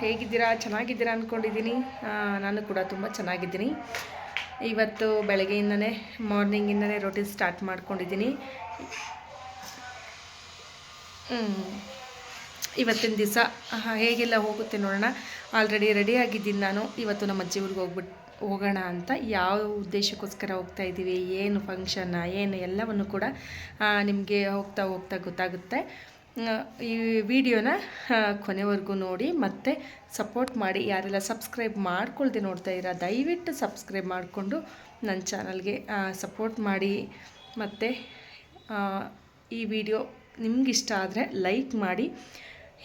ಹೇಗಿದ್ದೀರಾ? ಚೆನ್ನಾಗಿದ್ದೀರಾ ಅಂದ್ಕೊಂಡಿದ್ದೀನಿ ನಾನು ಕೂಡ ತುಂಬ ಚೆನ್ನಾಗಿದ್ದೀನಿ. ಇವತ್ತು ಬೆಳಗ್ಗೆಯಿಂದನೇ, ಮಾರ್ನಿಂಗಿಂದನೇ ರೊಟೀನ್ ಸ್ಟಾರ್ಟ್ ಮಾಡ್ಕೊಂಡಿದ್ದೀನಿ. ಇವತ್ತಿನ ದಿವಸ ಹೇಗೆಲ್ಲ ಹೋಗುತ್ತೆ ನೋಡೋಣ. ಆಲ್ರೆಡಿ ರೆಡಿ ಆಗಿದ್ದೀನಿ ನಾನು. ಇವತ್ತು ನಮ್ಮ ಅಜ್ಜಿ ಊರಿಗೆ ಹೋಗ್ಬಿಟ್ಟು ಹೋಗೋಣ ಅಂತ ಯಾವ ಉದ್ದೇಶಕ್ಕೋಸ್ಕರ ಹೋಗ್ತಾ ಇದ್ದೀವಿ ಏನು ಫಂಕ್ಷನ್ನ ಏನು ಎಲ್ಲವನ್ನು ಕೂಡ ನಿಮಗೆ ಹೋಗ್ತಾ ಹೋಗ್ತಾ ಗೊತ್ತಾಗುತ್ತೆ. ಈ ವಿಡಿಯೋನ ಕೊನೆವರೆಗೂ ನೋಡಿ, ಮತ್ತು ಸಪೋರ್ಟ್ ಮಾಡಿ, ಯಾರೆಲ್ಲ ಸಬ್ಸ್ಕ್ರೈಬ್ ಮಾಡ್ಕೊಳ್ದೆ ನೋಡ್ತಾ ಇದ್ದೀರಾ ದಯವಿಟ್ಟು ಸಬ್ಸ್ಕ್ರೈಬ್ ಮಾಡಿಕೊಂಡು ನನ್ನ ಚಾನಲ್ಗೆ ಸಪೋರ್ಟ್ ಮಾಡಿ, ಮತ್ತು ಈ ವಿಡಿಯೋ ನಿಮಗಿಷ್ಟ ಆದರೆ ಲೈಕ್ ಮಾಡಿ.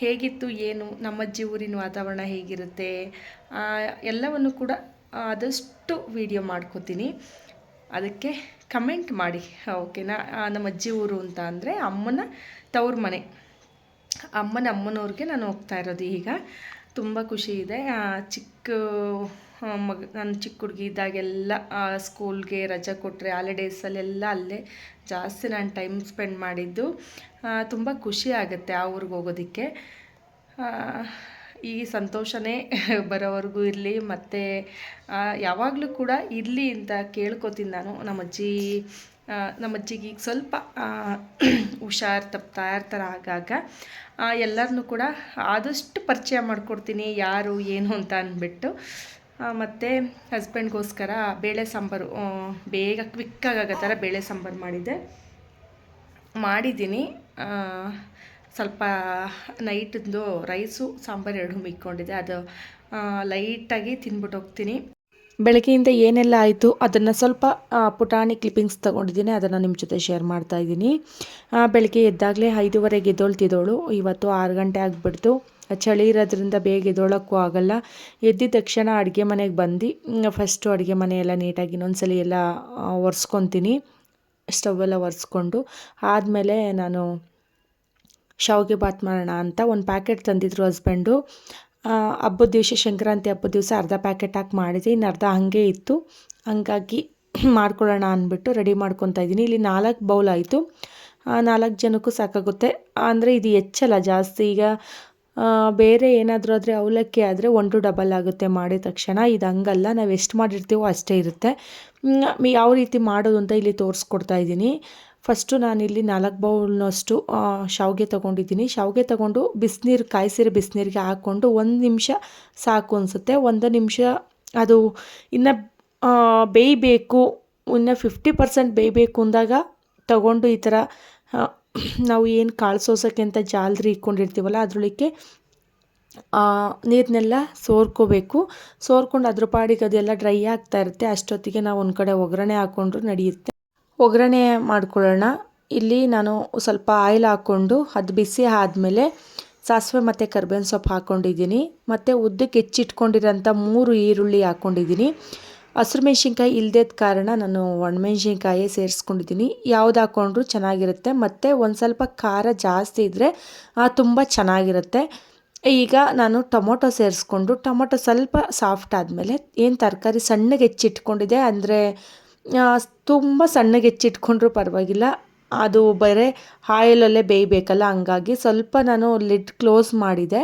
ಹೇಗಿತ್ತು, ಏನು ನಮ್ಮಜ್ಜಿ ಊರಿನ ವಾತಾವರಣ ಹೇಗಿರುತ್ತೆ ಎಲ್ಲವನ್ನು ಕೂಡ ಆದಷ್ಟು ವಿಡಿಯೋ ಮಾಡ್ಕೋತೀನಿ. ಅದಕ್ಕೆ ಕಮೆಂಟ್ ಮಾಡಿ, ಓಕೆನಾ? ನಮ್ಮ ಅಜ್ಜಿ ಊರು ಅಂತ ಅಂದರೆ ಅಮ್ಮನ ತವ್ರ ಮನೆ. ಅಮ್ಮನ ಅಮ್ಮನವ್ರಿಗೆ ನಾನು ಹೋಗ್ತಾ ಇರೋದು ಈಗ. ತುಂಬ ಖುಷಿ ಇದೆ. ಚಿಕ್ಕ ಮಗ, ನಾನು ಚಿಕ್ಕ ಹುಡುಗಿ ಇದ್ದಾಗೆಲ್ಲ ಸ್ಕೂಲ್ಗೆ ರಜೆ ಕೊಟ್ಟರೆ ಹಾಲಿಡೇಸಲ್ಲೆಲ್ಲ ಅಲ್ಲೇ ಜಾಸ್ತಿ ನಾನು ಟೈಮ್ ಸ್ಪೆಂಡ್ ಮಾಡಿದ್ದು. ತುಂಬ ಖುಷಿ ಆಗುತ್ತೆ ಆ ಊರಿಗೆ ಹೋಗೋದಕ್ಕೆ. ಈ ಸಂತೋಷನೇ ಬರೋವರೆಗೂ ಇರಲಿ, ಮತ್ತು ಯಾವಾಗಲೂ ಕೂಡ ಇರಲಿ ಅಂತ ಕೇಳ್ಕೊತೀನಿ ನಾನು. ನಮ್ಮ ಅಜ್ಜಿ ಆ, ನಮ್ಮ ಅಜ್ಜಿಗೆ ಈಗ ಸ್ವಲ್ಪ ಹುಷಾರು ತಪ್ತಾ ಇರ್ತಾರೆ ಆಗಾಗ ಎಲ್ಲರನ್ನೂ ಕೂಡ ಆದಷ್ಟು ಪರಿಚಯ ಮಾಡಿಕೊಡ್ತೀನಿ ಯಾರು ಏನು ಅಂತ ಅಂದ್ಬಿಟ್ಟು ಮತ್ತು ಹಸ್ಬೆಂಡ್ಗೋಸ್ಕರ ಬೇಳೆ ಸಾಂಬಾರು ಬೇಗ ಕ್ವಿಕ್ಕಾಗೋ ಥರ ಬೇಳೆ ಸಾಂಬಾರು ಮಾಡಿದ್ದೆ ಮಾಡಿದ್ದೀನಿ ಸ್ವಲ್ಪ ನೈಟಿಂದು ರೈಸು ಸಾಂಬಾರು ಎರಡು ಮಿಕ್ಕೊಂಡಿದೆ ಅದು ಲೈಟಾಗಿ ತಿಂದ್ಬಿಟ್ಟು ಹೋಗ್ತೀನಿ. ಬೆಳಗ್ಗೆಯಿಂದ ಏನೆಲ್ಲ ಆಯಿತು, ಅದನ್ನು ಸ್ವಲ್ಪ ಪುಟಾಣಿ ಕ್ಲಿಪ್ಪಿಂಗ್ಸ್ ತೊಗೊಂಡಿದ್ದೀನಿ, ಅದನ್ನು ನಿಮ್ಮ ಜೊತೆ ಶೇರ್ ಮಾಡ್ತಾ ಇದ್ದೀನಿ. ಬೆಳಗ್ಗೆ ಎದ್ದಾಗಲೇ ಐದೂವರೆಗೆ ಎದ್ದೋಳ್ತಿದ್ದೋಳು ಇವತ್ತು ಆರು ಗಂಟೆ ಆಗಿಬಿಡ್ತು. ಚಳಿ ಇರೋದ್ರಿಂದ ಬೇಗ ಎದ್ದೊಳಕ್ಕೂ ಆಗಲ್ಲ. ಎದ್ದಿದ ತಕ್ಷಣ ಅಡುಗೆ ಮನೆಗೆ ಬಂದು ಫಸ್ಟು ಅಡುಗೆ ಮನೆ ಎಲ್ಲ ನೀಟಾಗಿ ಇನ್ನೊಂದ್ಸಲಿ ಎಲ್ಲ ಒರೆಸ್ಕೊತೀನಿ. ಸ್ಟವೆಲ್ಲ ಒರೆಸ್ಕೊಂಡು, ಆದಮೇಲೆ ನಾನು, ಶಾವಿಗೆ ಬಾತ್ ಮಾಡೋಣ ಅಂತ ಒಂದು ಪ್ಯಾಕೆಟ್ ತಂದಿದ್ರು ಹಸ್ಬೆಂಡು ಹಬ್ಬದ ದಿವಸ ಸಂಕ್ರಾಂತಿ ಹಬ್ಬದ ದಿವಸ ಅರ್ಧ ಪ್ಯಾಕೆಟ್ ಹಾಕಿ ಮಾಡಿದೆ. ಇನ್ನು ಅರ್ಧ ಹಾಗೆ ಇತ್ತು. ಹಂಗಾಗಿ ಮಾಡ್ಕೊಳ್ಳೋಣ ಅಂದ್ಬಿಟ್ಟು ರೆಡಿ ಮಾಡ್ಕೊತಾ ಇದ್ದೀನಿ. ಇಲ್ಲಿ ನಾಲ್ಕು ಬೌಲ್ ಆಯಿತು. ನಾಲ್ಕು ಜನಕ್ಕೂ ಸಾಕಾಗುತ್ತೆ. ಅಂದರೆ ಇದು ಹೆಚ್ಚಲ್ಲ, ಜಾಸ್ತಿ. ಈಗ ಬೇರೆ ಏನಾದರೂ ಆದರೆ ಅವಲಕ್ಕಿ ಆದರೆ ಒನ್ ಟು ಡಬಲ್ ಆಗುತ್ತೆ ಮಾಡಿದ ತಕ್ಷಣ. ಇದು ಹಂಗಲ್ಲ, ನಾವು ಎಷ್ಟು ಮಾಡಿರ್ತೀವೋ ಅಷ್ಟೇ ಇರುತ್ತೆ. ಯಾವ ರೀತಿ ಮಾಡೋದು ಅಂತ ಇಲ್ಲಿ ತೋರಿಸ್ಕೊಡ್ತಾ ಇದ್ದೀನಿ. ಫಸ್ಟು ನಾನಿಲ್ಲಿ ನಾಲ್ಕು ಬೌಲ್ನಷ್ಟು ಶಾವಿಗೆ ತೊಗೊಂಡಿದ್ದೀನಿ. ಶಾವಿಗೆ ತೊಗೊಂಡು ಬಿಸಿನೀರು, ಕಾಯಿಸಿರೋ ಬಿಸಿನೀರಿಗೆ ಹಾಕ್ಕೊಂಡು ಒಂದು ನಿಮಿಷ ಸಾಕು ಅನಿಸುತ್ತೆ. ಒಂದು ನಿಮಿಷ ಅದು ಇನ್ನು ಬೇಯಬೇಕು, ಇನ್ನು ಫಿಫ್ಟಿ ಪರ್ಸೆಂಟ್ ಬೇಯಬೇಕು ಅಂದಾಗ ತಗೊಂಡು ಈ ಥರ ನಾವು ಏನು ಕಾಳು ಸೋಸೋಕ್ಕೆ ಅಂತ ಜಾಲ್ರಿ ಇಟ್ಕೊಂಡಿರ್ತೀವಲ್ಲ ಅದರೊಳಕ್ಕೆ ನೀರನ್ನೆಲ್ಲ ಸೋರ್ಕೋಬೇಕು. ಸೋರ್ಕೊಂಡು ಅದ್ರ ಪಾಡಿಗೆ ಅದೆಲ್ಲ ಡ್ರೈ ಆಗ್ತಾ ಇರುತ್ತೆ. ಅಷ್ಟೊತ್ತಿಗೆ ನಾವು ಒಂದು ಕಡೆ ಒಗ್ಗರಣೆ ಹಾಕ್ಕೊಂಡ್ರು ನಡೆಯುತ್ತೆ. ಒಗ್ಗರಣೆ ಮಾಡ್ಕೊಳ್ಳೋಣ. ಇಲ್ಲಿ ನಾನು ಸ್ವಲ್ಪ ಆಯಿಲ್ ಹಾಕ್ಕೊಂಡು ಅದು ಬಿಸಿ ಆದಮೇಲೆ ಸಾಸಿವೆ ಮತ್ತು ಕರ್ಬೇವಿನ ಸೊಪ್ಪು ಹಾಕ್ಕೊಂಡಿದ್ದೀನಿ ಮತ್ತು ಉದ್ದಕ್ಕೆ ಹೆಚ್ಚಿಟ್ಕೊಂಡಿರೋಂಥ ಮೂರು ಈರುಳ್ಳಿ ಹಾಕ್ಕೊಂಡಿದ್ದೀನಿ ಹಸಿರು ಮೆಣಸಿನ್ಕಾಯಿ ಇಲ್ದೇದ ಕಾರಣ ನಾನು ಒಣಮೆಣ್ಸಿನ್ಕಾಯೇ ಸೇರಿಸ್ಕೊಂಡಿದ್ದೀನಿ. ಯಾವ್ದು ಹಾಕ್ಕೊಂಡ್ರೂ ಚೆನ್ನಾಗಿರುತ್ತೆ. ಮತ್ತು ಒಂದು ಸ್ವಲ್ಪ ಖಾರ ಜಾಸ್ತಿ ಇದ್ದರೆ ತುಂಬ ಚೆನ್ನಾಗಿರುತ್ತೆ. ಈಗ ನಾನು ಟೊಮೊಟೊ ಸೇರಿಸ್ಕೊಂಡು, ಟೊಮೊಟೊ ಸ್ವಲ್ಪ ಸಾಫ್ಟ್ ಆದಮೇಲೆ ಏನು ತರಕಾರಿ ಸಣ್ಣಗೆ ಹೆಚ್ಚಿಟ್ಕೊಂಡಿದೆ ಅಂದರೆ ತುಂಬ ಸಣ್ಣಗೆ ಹೆಚ್ಚಿಟ್ಕೊಂಡ್ರು ಪರವಾಗಿಲ್ಲ. ಅದು ಬರೀ ಆಯಿಲಲ್ಲೇ ಬೇಯಬೇಕಲ್ಲ, ಹಂಗಾಗಿ ಸ್ವಲ್ಪ ನಾನು ಲಿಡ್ ಕ್ಲೋಸ್ ಮಾಡಿದೆ.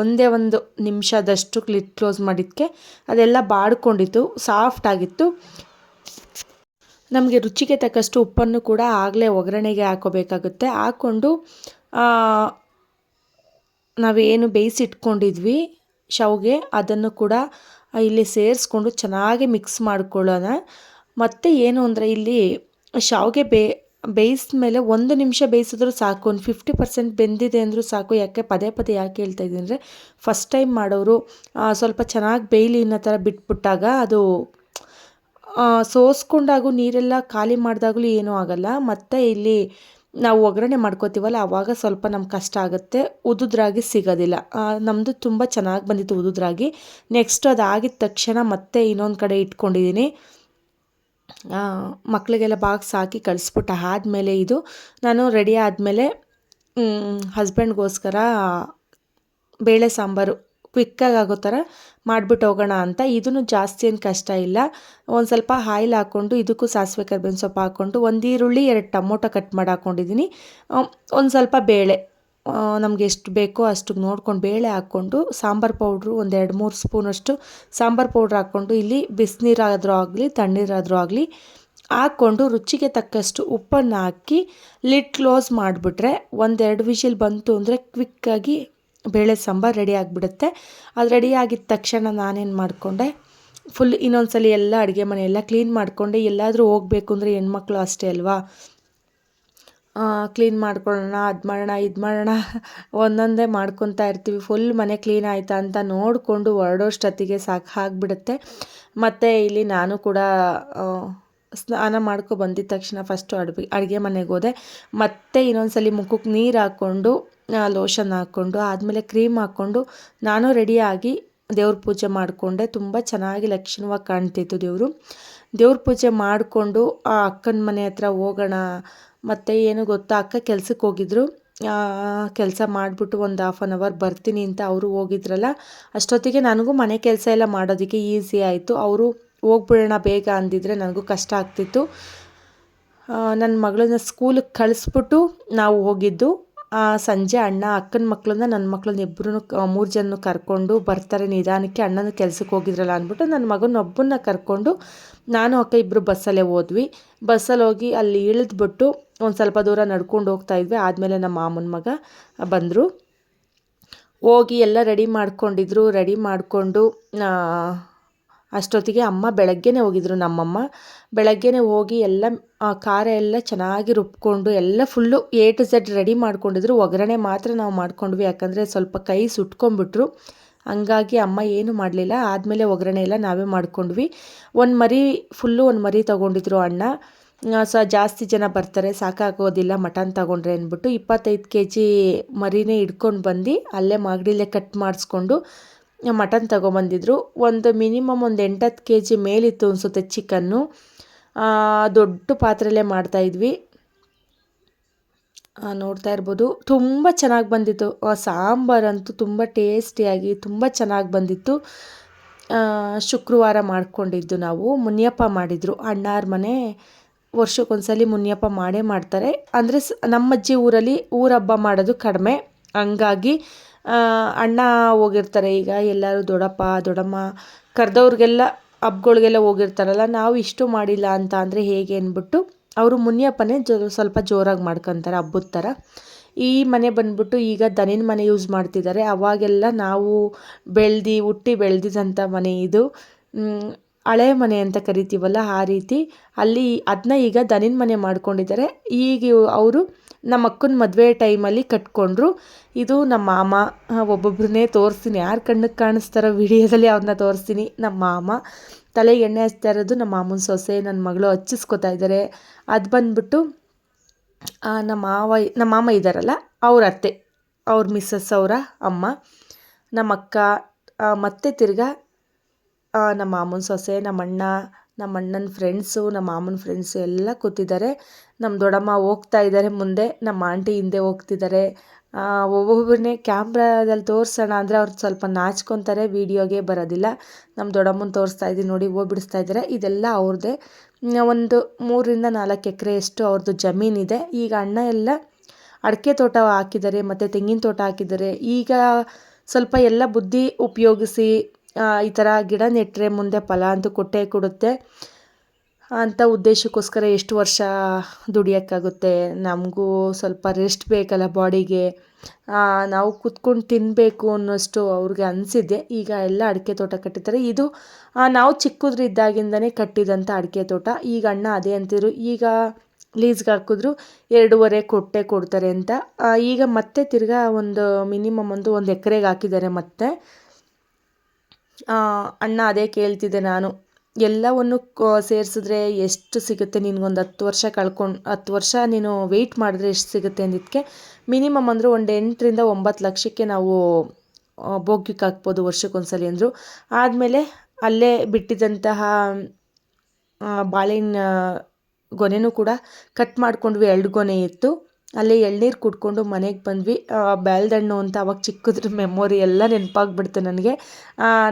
ಒಂದೇ ಒಂದು ನಿಮಿಷದಷ್ಟು ಲಿಡ್ ಕ್ಲೋಸ್ ಮಾಡಿದ್ದಕ್ಕೆ ಅದೆಲ್ಲ ಬಾಡ್ಕೊಂಡಿತ್ತು, ಸಾಫ್ಟ್ ಆಗಿತ್ತು. ನಮಗೆ ರುಚಿಗೆ ತಕ್ಕಷ್ಟು ಉಪ್ಪನ್ನು ಕೂಡ ಆಗಲೇ ಒಗ್ಗರಣೆಗೆ ಹಾಕೋಬೇಕಾಗುತ್ತೆ. ಹಾಕ್ಕೊಂಡು ನಾವೇನು ಬೇಯಿಸಿಟ್ಕೊಂಡಿದ್ವಿ ಶಾವಿಗೆ, ಅದನ್ನು ಕೂಡ ಇಲ್ಲಿ ಸೇರಿಸ್ಕೊಂಡು ಚೆನ್ನಾಗಿ ಮಿಕ್ಸ್ ಮಾಡ್ಕೊಳ್ಳೋಣ. ಮತ್ತು ಏನು ಅಂದರೆ ಇಲ್ಲಿ ಶಾವಿಗೆ ಬೇ ಬೇಯಿಸಿದ ಮೇಲೆ ಒಂದು ನಿಮಿಷ ಬೇಯಿಸಿದ್ರು ಸಾಕು, ಒಂದು ಫಿಫ್ಟಿ ಪರ್ಸೆಂಟ್ ಬೆಂದಿದೆ ಅಂದರೂ ಸಾಕು. ಯಾಕೆ ಪದೇ ಪದೇ ಯಾಕೆ ಹೇಳ್ತಾ ಇದ್ದೀನಿ ಅಂದರೆ ಫಸ್ಟ್ ಟೈಮ್ ಮಾಡೋರು ಸ್ವಲ್ಪ ಚೆನ್ನಾಗಿ ಬೇಯಲಿ ಅನ್ನೋ ಥರ ಬಿಟ್ಬಿಟ್ಟಾಗ ಅದು ಸೋಸ್ಕೊಂಡಾಗೂ ನೀರೆಲ್ಲ ಖಾಲಿ ಮಾಡಿದಾಗಲೂ ಏನೂ ಆಗಲ್ಲ. ಮತ್ತು ಇಲ್ಲಿ ನಾವು ಒಗ್ಗರಣೆ ಮಾಡ್ಕೋತೀವಲ್ಲ ಆವಾಗ ಸ್ವಲ್ಪ ನಮ್ಗೆ ಕಷ್ಟ ಆಗುತ್ತೆ. ಉದುದ್ರಾಗಿ ಸಿಗೋದಿಲ್ಲ. ನಮ್ಮದು ತುಂಬ ಚೆನ್ನಾಗಿ ಬಂದಿತ್ತು ಉದುದ್ರಾಗಿ ನೆಕ್ಸ್ಟ್ ಅದು ಆಗಿದ ತಕ್ಷಣ ಮತ್ತೆ ಇನ್ನೊಂದು ಕಡೆ ಇಟ್ಕೊಂಡಿದ್ದೀನಿ ಮಕ್ಕಳಿಗೆಲ್ಲ ಬಾಕ್ಸ್ ಹಾಕಿ ಕಳಿಸ್ಬಿಟ್ಟ. ಆದಮೇಲೆ ಇದು ನಾನು ರೆಡಿ ಆದಮೇಲೆ ಹಸ್ಬೆಂಡ್ಗೋಸ್ಕರ ಬೇಳೆ ಸಾಂಬಾರು ಕ್ವಿಕ್ಕಾಗಿ ಆಗೋ ಥರ ಮಾಡಿಬಿಟ್ಟು ಹೋಗೋಣ ಅಂತ. ಇದೂ ಜಾಸ್ತಿ ಏನು ಕಷ್ಟ ಇಲ್ಲ. ಒಂದು ಸ್ವಲ್ಪ ಆಯಿಲ್ ಹಾಕ್ಕೊಂಡು ಇದಕ್ಕೂ ಸಾಸಿವೆ ಕರ್ಬೇವಿನ ಸೊಪ್ಪು ಹಾಕ್ಕೊಂಡು ಒಂದು ಈರುಳ್ಳಿ, ಎರಡು ಟೊಮೊಟೊ ಕಟ್ ಮಾಡಿ ಹಾಕ್ಕೊಂಡಿದ್ದೀನಿ ಒಂದು ಸ್ವಲ್ಪ ಬೇಳೆ. ನಮಗೆ ಎಷ್ಟು ಬೇಕೋ ಅಷ್ಟು ನೋಡ್ಕೊಂಡು ಬೇಳೆ ಹಾಕ್ಕೊಂಡು ಸಾಂಬಾರು ಪೌಡ್ರು ಒಂದು ಎರಡು ಮೂರು ಸ್ಪೂನಷ್ಟು ಸಾಂಬಾರು ಪೌಡ್ರ್ ಹಾಕ್ಕೊಂಡು ಇಲ್ಲಿ ಬಿಸಿನೀರಾದರೂ ಆಗಲಿ, ತಣ್ಣೀರಾದರೂ ಆಗಲಿ ಹಾಕ್ಕೊಂಡು ರುಚಿಗೆ ತಕ್ಕಷ್ಟು ಉಪ್ಪನ್ನು ಹಾಕಿ ಲಿಡ್ ಕ್ಲೋಸ್ ಮಾಡಿಬಿಟ್ರೆ ಒಂದೆರಡು ವಿಷಿಲ್ ಬಂತು ಅಂದರೆ ಕ್ವಿಕ್ಕಾಗಿ ಬೇಳೆ ಸಾಂಬಾರು ರೆಡಿ ಆಗಿಬಿಡುತ್ತೆ. ಅದು ರೆಡಿ ಆಗಿದ ತಕ್ಷಣ ನಾನೇನು ಮಾಡಿಕೊಂಡೆ ಫುಲ್ ಇನ್ನೊಂದ್ಸಲಿ ಎಲ್ಲ ಅಡುಗೆ ಮನೆ ಎಲ್ಲ ಕ್ಲೀನ್ ಮಾಡಿಕೊಂಡೆ. ಎಲ್ಲಾದರೂ ಹೋಗಬೇಕು ಅಂದರೆ ಹೆಣ್ಮಕ್ಳು ಅಷ್ಟೇ ಅಲ್ವಾ? ಕ್ಲೀನ್ ಮಾಡ್ಕೊಳ್ಳೋಣ, ಅದು ಮಾಡೋಣ, ಇದು ಮಾಡೋಣ, ಒಂದೊಂದೇ ಮಾಡ್ಕೊತಾ ಇರ್ತೀವಿ. ಫುಲ್ ಮನೆ ಕ್ಲೀನ್ ಆಯಿತಾ ಅಂತ ನೋಡಿಕೊಂಡು ಹೊರಡೋಷ್ಟೊತ್ತಿಗೆ ಸಾಕು, ಆಗಿಬಿಡುತ್ತೆ. ಮತ್ತು ಇಲ್ಲಿ ನಾನು ಕೂಡ ಸ್ನಾನ ಮಾಡ್ಕೊ ಬಂದಿದ ತಕ್ಷಣ ಫಸ್ಟು ಅಡುಗೆ ಅಡುಗೆ ಮನೆಗೆ ಹೋದೆ. ಮತ್ತೆ ಇನ್ನೊಂದ್ಸಲಿ ಮುಖಕ್ಕೆ ನೀರು ಹಾಕ್ಕೊಂಡು ಲೋಷನ್ ಹಾಕ್ಕೊಂಡು ಆದಮೇಲೆ ಕ್ರೀಮ್ ಹಾಕ್ಕೊಂಡು ನಾನು ರೆಡಿಯಾಗಿ ದೇವ್ರ ಪೂಜೆ ಮಾಡಿಕೊಂಡೆ. ತುಂಬ ಚೆನ್ನಾಗಿ ಲಕ್ಷಣವಾಗಿ ಕಾಣ್ತಿತ್ತು ದೇವರು. ದೇವ್ರ ಪೂಜೆ ಮಾಡಿಕೊಂಡು ಆ ಅಕ್ಕನ ಮನೆ ಹತ್ರ ಹೋಗೋಣ. ಮತ್ತು ಏನು ಗೊತ್ತಾ? ಅಕ್ಕ ಕೆಲ್ಸಕ್ಕೆ ಹೋಗಿದ್ರು. ಕೆಲಸ ಮಾಡಿಬಿಟ್ಟು ಒಂದು ಹಾಫ್ ಆನ್ ಅವರ್ ಬರ್ತೀನಿ ಅಂತ ಅವರು ಹೋಗಿದ್ರಲ್ಲ, ಅಷ್ಟೊತ್ತಿಗೆ ನನಗೂ ಮನೆ ಕೆಲಸ ಎಲ್ಲ ಮಾಡೋದಕ್ಕೆ ಈಸಿ ಆಯಿತು. ಅವರು ಹೋಗ್ಬಿಡೋಣ ಬೇಗ ಅಂದಿದ್ರೆ ನನಗೂ ಕಷ್ಟ ಆಗ್ತಿತ್ತು. ನನ್ನ ಮಗಳನ್ನ ಸ್ಕೂಲಿಗೆ ಕಳಿಸ್ಬಿಟ್ಟು ನಾವು ಹೋಗಿದ್ದು. ಸಂಜೆ ಅಣ್ಣ ಅಕ್ಕನ ಮಕ್ಕಳನ್ನ ನನ್ನ ಮಕ್ಕಳನ್ನ ಇಬ್ಬರೂ ಮೂರು ಜನ ಕರ್ಕೊಂಡು ಬರ್ತಾರೆ ನಿಧಾನಕ್ಕೆ. ಅಣ್ಣನ ಕೆಲ್ಸಕ್ಕೆ ಹೋಗಿದ್ರಲ್ಲ ಅಂದ್ಬಿಟ್ಟು ನನ್ನ ಮಗನ ಒಬ್ಬನ್ನ ಕರ್ಕೊಂಡು ನಾನು ಅಕ್ಕ ಇಬ್ಬರು ಬಸ್ಸಲ್ಲೇ ಹೋದ್ವಿ. ಬಸ್ಸಲ್ಲಿ ಹೋಗಿ ಅಲ್ಲಿ ಇಳಿದ್ಬಿಟ್ಟು ಒಂದು ಸ್ವಲ್ಪ ದೂರ ನಡ್ಕೊಂಡು ಹೋಗ್ತಾ ಇದ್ವಿ. ಆದಮೇಲೆ ನಮ್ಮ ಮಾಮನ ಮಗ ಬಂದರು. ಹೋಗಿ ಎಲ್ಲ ರೆಡಿ ಮಾಡ್ಕೊಂಡಿದ್ರು. ರೆಡಿ ಮಾಡಿಕೊಂಡು ಅಷ್ಟೊತ್ತಿಗೆ ಅಮ್ಮ ಬೆಳಗ್ಗೆನೇ ಹೋಗಿದ್ರು ನಮ್ಮಮ್ಮ. ಬೆಳಗ್ಗೆನೇ ಹೋಗಿ ಎಲ್ಲ ಖಾರ ಎಲ್ಲ ಚೆನ್ನಾಗಿ ರುಬ್ಕೊಂಡು ಎಲ್ಲ full A to Z ready ಮಾಡ್ಕೊಂಡಿದ್ರು. ಒಗ್ಗರಣೆ ಮಾತ್ರ ನಾವು ಮಾಡ್ಕೊಂಡ್ವಿ. ಯಾಕಂದರೆ ಸ್ವಲ್ಪ ಕೈ ಸುಟ್ಕೊಂಡ್ಬಿಟ್ರು. ಹಂಗಾಗಿ ಅಮ್ಮ ಏನು ಮಾಡಲಿಲ್ಲ. ಆದಮೇಲೆ ಒಗ್ಗರಣೆ ಎಲ್ಲ ನಾವೇ ಮಾಡ್ಕೊಂಡ್ವಿ. ಒಂದು ಮರಿ ಫುಲ್ಲು ಒಂದು ಮರಿ ತೊಗೊಂಡಿದ್ರು ಅಣ್ಣ. ಸ, ಜಾಸ್ತಿ ಜನ ಬರ್ತಾರೆ. ಸಾಕಾಗೋದಿಲ್ಲ, ಮಟನ್ ತಗೊಂಡ್ರೆ ಅಂದ್ಬಿಟ್ಟು ಇಪ್ಪತ್ತೈದು ಕೆ ಜಿ ಮರಿನೇ ಹಿಡ್ಕೊಂಡು ಬಂದು ಅಲ್ಲೇ ಮಾಗಡಿಲೇ ಕಟ್ ಮಾಡಿಸ್ಕೊಂಡು ಮಟನ್ ತಗೊಬಂದಿದ್ರು. ಒಂದು ಮಿನಿಮಮ್ ಒಂದು ಎಂಟತ್ತು ಕೆ ಜಿ ಮೇಲಿತ್ತು ಅನಿಸುತ್ತೆ ಚಿಕನ್ನು. ದೊಡ್ಡ ಪಾತ್ರೆಯಲ್ಲೇ ಮಾಡ್ತಾಯಿದ್ವಿ ನೋಡ್ತಾ ಇರ್ಬೋದು. ತುಂಬ ಚೆನ್ನಾಗಿ ಬಂದಿತ್ತು. ಸಾಂಬಾರಂತೂ ತುಂಬ ಟೇಸ್ಟಿಯಾಗಿ ತುಂಬ ಚೆನ್ನಾಗಿ ಬಂದಿತ್ತು. ಶುಕ್ರವಾರ ಮಾಡ್ಕೊಂಡಿದ್ದು ನಾವು. ಮುನಿಯಪ್ಪ ಮಾಡಿದರು. ಅಣ್ಣಾರ ಮನೆ ವರ್ಷಕ್ಕೊಂದ್ಸಲಿ ಮುನಿಯಪ್ಪ ಮಾಡೇ ಮಾಡ್ತಾರೆ. ಅಂದರೆ ನಮ್ಮಜ್ಜಿ ಊರಲ್ಲಿ ಊರಬ್ಬ ಮಾಡೋದು ಕಡಿಮೆ. ಹಂಗಾಗಿ ಅಣ್ಣ ಹೋಗಿರ್ತಾರೆ ಈಗ, ಎಲ್ಲರೂ ದೊಡ್ಡಪ್ಪ, ದೊಡ್ಡಮ್ಮ, ಕರೆದವ್ರಿಗೆಲ್ಲ, ಹಬ್ಗಳಿಗೆಲ್ಲ ಹೋಗಿರ್ತಾರಲ್ಲ, ನಾವು ಇಷ್ಟು ಮಾಡಿಲ್ಲ ಅಂತ ಅಂದರೆ ಹೇಗೆ ಅಂದ್ಬಿಟ್ಟು ಅವರು ಮುನಿಯಪ್ಪನೇ ಜೊ, ಸ್ವಲ್ಪ ಜೋರಾಗಿ ಮಾಡ್ಕೊತಾರೆ, ಹಬ್ಬದ ಥರ. ಈ ಮನೆ ಬಂದ್ಬಿಟ್ಟು ಈಗ ದನಿನ ಮನೆ ಯೂಸ್ ಮಾಡ್ತಿದ್ದಾರೆ. ಅವಾಗೆಲ್ಲ ನಾವು ಬೆಳೆದು, ಹುಟ್ಟಿ ಬೆಳೆದಿದ್ದಂಥ ಮನೆ ಇದು. ಹಳೆ ಮನೆ ಅಂತ ಕರಿತೀವಲ್ಲ ಆ ರೀತಿ, ಅಲ್ಲಿ ಅದನ್ನ ಈಗ ದನಿನ ಮನೆ ಮಾಡ್ಕೊಂಡಿದ್ದಾರೆ ಈಗ ಅವರು ನಮ್ಮ ಅಕ್ಕನ ಮದುವೆ ಟೈಮಲ್ಲಿ ಕಟ್ಕೊಂಡ್ರು. ಇದು ನಮ್ಮ ಮಾಮ ಒಬ್ಬೊಬ್ಬರನ್ನೇ ತೋರಿಸ್ತೀನಿ. ಯಾರು ಕಣ್ಣಿಗೆ ಕಾಣಿಸ್ತಾರೋ ವಿಡಿಯೋದಲ್ಲಿ ಅವ್ರನ್ನ ತೋರಿಸ್ತೀನಿ. ನಮ್ಮ ಮಾಮ ತಲೆಗೆ ಎಣ್ಣೆ ಹಚ್ತಾ ಇರೋದು ನಮ್ಮ ಮಾಮನ ಸೊಸೆ ನನ್ನ ಮಗಳು ಹಚ್ಚಿಸ್ಕೊತಾ ಇದ್ದಾರೆ ಅದು ಬಂದ್ಬಿಟ್ಟು ನಮ್ಮ ಮಾವ ನಮ್ಮ ಮಾಮ ಇದ್ದಾರಲ್ಲ ಅವ್ರ ಅತ್ತೆ, ಅವ್ರ ಮಿಸ್ಸಸ್ ಅವರ ಅಮ್ಮ ನಮ್ಮ ಅಕ್ಕ ಮತ್ತೆ ತಿರ್ಗಾ ನಮ್ಮ ಮಾಮನ ಸೊಸೆ, ನಮ್ಮ ಅಣ್ಣ, ನಮ್ಮ ಅಣ್ಣನ ಫ್ರೆಂಡ್ಸು ನಮ್ಮ ಮಾಮನ ಫ್ರೆಂಡ್ಸು ಎಲ್ಲ ಕೂತಿದ್ದಾರೆ. ನಮ್ಮ ದೊಡ್ಡಮ್ಮ ಹೋಗ್ತಾ ಇದ್ದಾರೆ ಮುಂದೆ, ನಮ್ಮ ಆಂಟಿ ಹಿಂದೆ ಹೋಗ್ತಿದ್ದಾರೆ. ಒಬ್ಬೊಬ್ಬರನ್ನೇ ಕ್ಯಾಮ್ರಾದಲ್ಲಿ ತೋರಿಸೋಣ ಅಂದರೆ ಅವ್ರು ಸ್ವಲ್ಪ ನಾಚ್ಕೊತಾರೆ ವೀಡಿಯೋಗೆ ಬರೋದಿಲ್ಲ. ನಮ್ಮ ದೊಡ್ಡಮ್ಮನ ತೋರಿಸ್ತಾ ಇದ್ದೀನಿ ನೋಡಿ ಹೋಗಿ ಬಿಡಿಸ್ತಾ ಇದ್ದಾರೆ. ಇದೆಲ್ಲ ಅವ್ರದ್ದೇ ಒಂದು ಮೂರರಿಂದ ನಾಲ್ಕು ಎಕರೆಯಷ್ಟು ಅವ್ರದ್ದು ಜಮೀನಿದೆ ಈಗ ಅಣ್ಣ ಎಲ್ಲ ಅಡಿಕೆ ತೋಟ ಹಾಕಿದ್ದಾರೆ, ಮತ್ತು ತೆಂಗಿನ ತೋಟ ಹಾಕಿದ್ದಾರೆ. ಈಗ ಸ್ವಲ್ಪ ಎಲ್ಲ ಬುದ್ಧಿ ಉಪಯೋಗಿಸಿ ಈ ಥರ ಗಿಡ ನೆಟ್ಟರೆ ಮುಂದೆ ಫಲ ಅಂತೂ ಕೊಟ್ಟೇ ಕೊಡುತ್ತೆ. ಅಂಥ ಉದ್ದೇಶಕ್ಕೋಸ್ಕರ ಎಷ್ಟು ವರ್ಷ ದುಡಿಯೋಕ್ಕಾಗುತ್ತೆ? ನಮಗೂ ಸ್ವಲ್ಪ ರೆಸ್ಟ್ ಬೇಕಲ್ಲ ಬಾಡಿಗೆ ನಾವು ಕೂತ್ಕೊಂಡು ತಿನ್ನಬೇಕು ಅನ್ನೋಷ್ಟು ಅವ್ರಿಗೆ ಅನಿಸಿದ್ದೆ. ಈಗ ಎಲ್ಲ ಅಡಿಕೆ ತೋಟ ಕಟ್ಟಿದ್ದಾರೆ. ಇದು ನಾವು ಚಿಕ್ಕದ್ರಿದ್ದಾಗಿಂದನೇ ಕಟ್ಟಿದಂಥ ಅಡಿಕೆ ತೋಟ. ಈಗ ಅಣ್ಣ ಅದೇ ಅಂತಿದ್ರು. ಈಗ ಲೀಸ್ಗೆ ಹಾಕಿದ್ರು. ಎರಡೂವರೆ ಕೊಟ್ಟೆ ಕೊಡ್ತಾರೆ ಅಂತ. ಈಗ ಮತ್ತೆ ತಿರ್ಗಾ ಒಂದು ಮಿನಿಮಮ್ ಒಂದು ಒಂದು ಎಕರೆಗೆ ಹಾಕಿದ್ದಾರೆ ಮತ್ತೆ. ಅಣ್ಣ ಅದೇ ಕೇಳ್ತಿದ್ದೆ ನಾನು. ಎಲ್ಲವನ್ನು ಸೇರಿಸಿದ್ರೆ ಎಷ್ಟು ಸಿಗುತ್ತೆ ನಿನಗೊಂದು ಹತ್ತು ವರ್ಷ ಕಳ್ಕೊಂಡು, ಹತ್ತು ವರ್ಷ ನೀನು ವೆಯ್ಟ್ ಮಾಡಿದ್ರೆ ಎಷ್ಟು ಸಿಗುತ್ತೆ ಅಂದಿದ್ದಕ್ಕೆ ಮಿನಿಮಮ್ ಅಂದರೆ ಒಂದು ಎಂಟರಿಂದ ಒಂಬತ್ತು ಲಕ್ಷಕ್ಕೆ ನಾವು ಬೋಗ್ಯಕ್ಕೆ ಹಾಕ್ಬೋದು ವರ್ಷಕ್ಕೊಂದ್ಸಲಿ ಅಂದರು. ಆದಮೇಲೆ ಅಲ್ಲೇ ಬಿಟ್ಟಿದ್ದಂತಹ ಬಾಳೆಹಣ್ಣು ಗೊನೆನೂ ಕೂಡ ಕಟ್ ಮಾಡಿಕೊಂಡ್ವಿ, ಎರಡು ಗೊನೆ ಇತ್ತು. ಅಲ್ಲೇ ಎಳ್ನೀರು ಕುಡ್ಕೊಂಡು ಮನೆಗೆ ಬಂದ್ವಿ. ಬ್ಯಾಲ್ದಣ್ಣು ಅಂತ ಅವಾಗ ಚಿಕ್ಕದ್ರ ಮೆಮೊರಿ ಎಲ್ಲ ನೆನಪಾಗ್ಬಿಡ್ತು ನನಗೆ.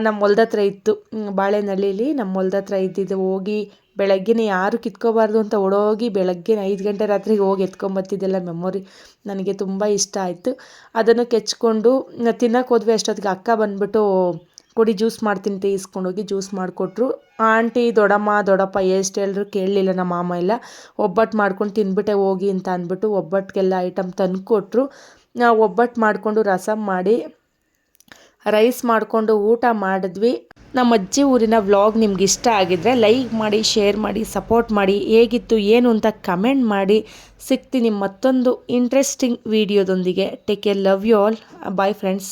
ನಮ್ಮ ಹೊಲ್ದ ಹತ್ರ ಇತ್ತು. ಬಾಳೆನಳ್ಳಿಲಿ ನಮ್ಮ ಹೊಲ್ದ ಹತ್ರ ಇದ್ದಿದ್ದು ಹೋಗಿ ಬೆಳಗ್ಗೆನೇ ಯಾರು ಕಿತ್ಕೋಬಾರ್ದು ಅಂತ ಓಡೋಗಿ ಬೆಳಗ್ಗೆ ಐದು ಗಂಟೆ ರಾತ್ರಿಗೆ ಹೋಗಿ ಎತ್ಕೊಂಬತ್ತಿದ್ದೆಲ್ಲ ಮೆಮೊರಿ ನನಗೆ ತುಂಬ ಇಷ್ಟ ಆಯಿತು. ಅದನ್ನು ಕೆಚ್ಕೊಂಡು ತಿನ್ನಕ್ಕೆ ಹೋದ್ವಿ ಅಷ್ಟೊತ್ತಿಗೆ ಅಕ್ಕ ಬಂದುಬಿಟ್ಟು ಕೊಡಿ ಜ್ಯೂಸ್ ಮಾಡ್ತೀನಿ ಇಸ್ಕೊಂಡೋಗಿ ಜ್ಯೂಸ್ ಮಾಡಿಕೊಟ್ರು. ಆಂಟಿ, ದೊಡ್ಡಮ್ಮ, ದೊಡ್ಡಪ್ಪ ಎಷ್ಟು ಹೇಳಿದ್ರು ಕೇಳಲಿಲ್ಲ ನಮ್ಮ ಮಾಮ ಎಲ್ಲ. ಒಬ್ಬಟ್ಟು ಮಾಡ್ಕೊಂಡು ತಿನ್ಬಿಟ್ಟೆ, ಹೋಗಿ ಅಂತ ಅಂದ್ಬಿಟ್ಟು ಒಬ್ಬಟ್ಟಿಗೆಲ್ಲ ಐಟಮ್ ತಂದು ಕೊಟ್ಟರು ನಾವು ಒಬ್ಬಟ್ಟು ಮಾಡಿಕೊಂಡು ರಸಮ್ ಮಾಡಿ, ರೈಸ್ ಮಾಡಿಕೊಂಡು ಊಟ ಮಾಡಿದ್ವಿ. ನಮ್ಮ ಅಜ್ಜಿ ಊರಿನ ವ್ಲಾಗ್ ನಿಮ್ಗೆ ಇಷ್ಟ ಆಗಿದ್ರೆ ಲೈಕ್ ಮಾಡಿ, ಶೇರ್ ಮಾಡಿ, ಸಪೋರ್ಟ್ ಮಾಡಿ. ಹೇಗಿತ್ತು, ಏನು ಅಂತ ಕಮೆಂಟ್ ಮಾಡಿ. ಸಿಗ್ತೀನಿ ಮತ್ತೊಂದು interesting ವೀಡಿಯೋದೊಂದಿಗೆ. Take care love you all bye friends